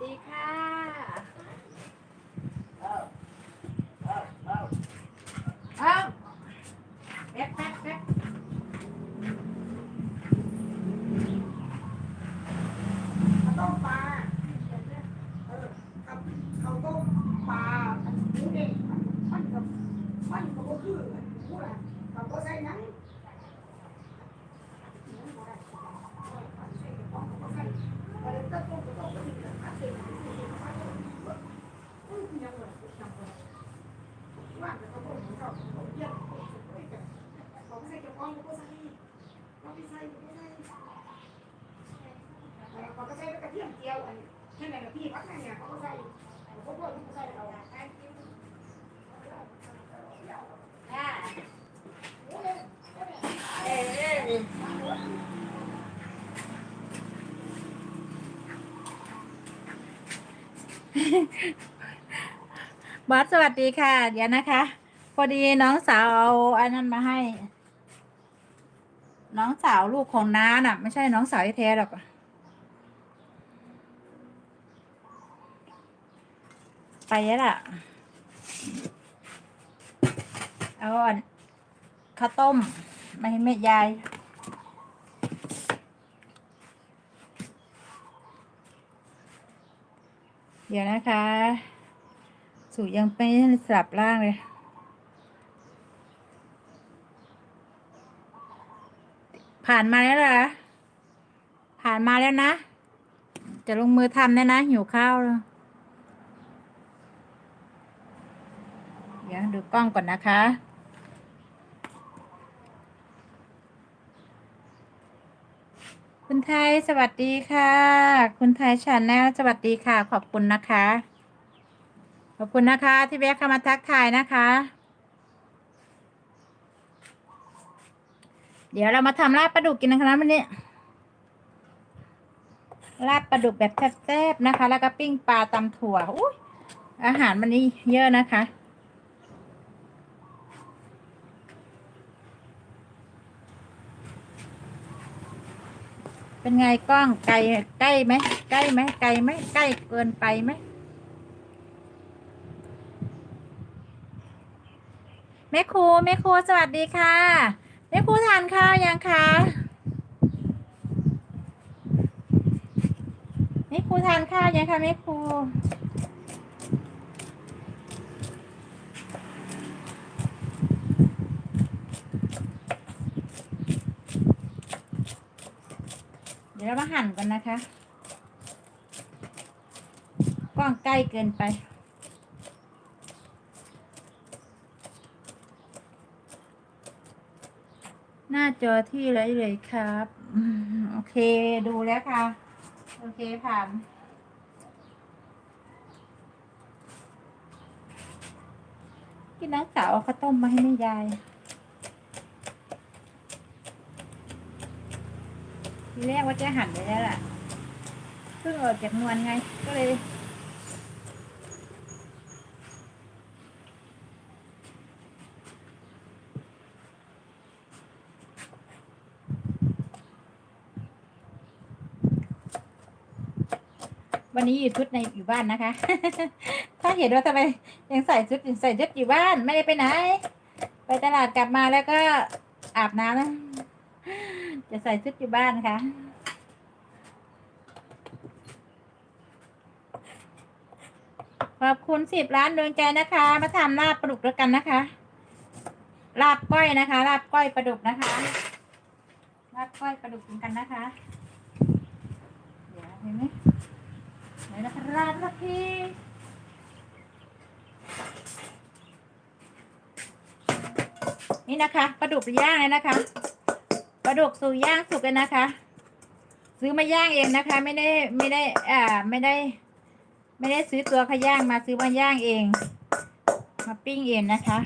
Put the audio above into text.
ดีค่ะเอาแป๊บแป๊บแป๊บข้าวต้มปลาเออกับข้าวต้มปลาหมูเด้งมันกับมันก็บ่คือกันหมูล่ะกับบ่ใส่หยังว่าแต่ข้าวต้มของเขาเขาเยี่ยมเขาใส่กระป๋องก็ใส่เขาไม่ใส่ก็ไม่ใส่ เขาก็ใส่กระ เทียวอันแค่ไหนพี่พักไหนเนี่ยเขาก็ใส่เขาก็เขาใส่เราค่ะโอ้ยเอสสวัสดีค่ะ เดี๋ยวนะคะ พอดีน้องสาวเอาอันนั้นมาให้ น้องสาวลูกของน้าน่ะ ไม่ใช่น้องสาวแท้หรอก ไปแล้วล่ะ เอาอันข้าวต้มมาให้แม่ยายเดี๋ยวนะคะ สูยังไม่สลับร่างเลยผ่านมาแล้วเหรอผ่านมาแล้วนะ จะลงมือทำแล้วนะ หิวข้าวแล้ว เดี๋ยวดู กล้องก่อนนะคะ คุณไทยสวัสดีค่ะ คุณไทยชาแนลสวัสดีค่ะ ขอบคุณนะคะ ขอบคุณนะคะ ที่แวะเข้ามาทักทายนะคะ เดี๋ยวเรามาทำลาบปลาดุกกินนะคะวันนี้ลาบปลาดุกแบบแซ่บๆนะคะ แล้วก็ปิ้งปลาตำถั่วอุ้ยอาหารวันนี้เยอะนะคะ เป็นไงกล้องไกลใกล้ไหมใกล้ไหมไกลไหมใกล้เกินไปไหมแม่ครูแม่ครูสวัสดีค่ะแม่ครูทานข้าวยังคะแม่ครูทานข้าวยังคะแม่ครู เดี๋ยวเรามาหั่นกันนะคะกล้องใกล้เกินไป หน้าจอที่ไรเลยครับโอเคดูแล้วค่ะ โอเคผ่านกินน้ำสาวเข้าวต้มมาให้แม่ยาย ทีแรกว่าจะหั่นไปแล้วล่ะเพิ่งออกจากนวลไง ก็เลยวันนี้อยู่ชุดในอยู่บ้านนะคะ ถ้าเห็นว่าทำไมยังใส่ชุดใส่ชุดอยู่บ้านไม่ได้ไปไหน ไปตลาดกลับมาแล้วก็อาบน้ำนะ จะใส่ชุดอยู่บ้านค่ะ ขอบคุณสิบล้านดวงใจนะคะ มาทำลาบปลาดุกแล้วกันนะคะ ลาบก้อยนะคะ ลาบก้อยปลาดุกนะคะ ลาบก้อยปลาดุกกันนะคะ เดี๋ยวเห็นไหมไหนนะครับสักทีนี่นะคะปลาดุกย่างเลยนะคะ ปลาดุกสูย่างสุกเลยนะคะ ซื้อมาย่างเองนะคะ ไม่ได้ไม่ได้อ่าไม่ได้ ไม่ได้ซื้อตัวเขาย่างมาซื้อมาย่างเอง มาปิ้งเองนะคะ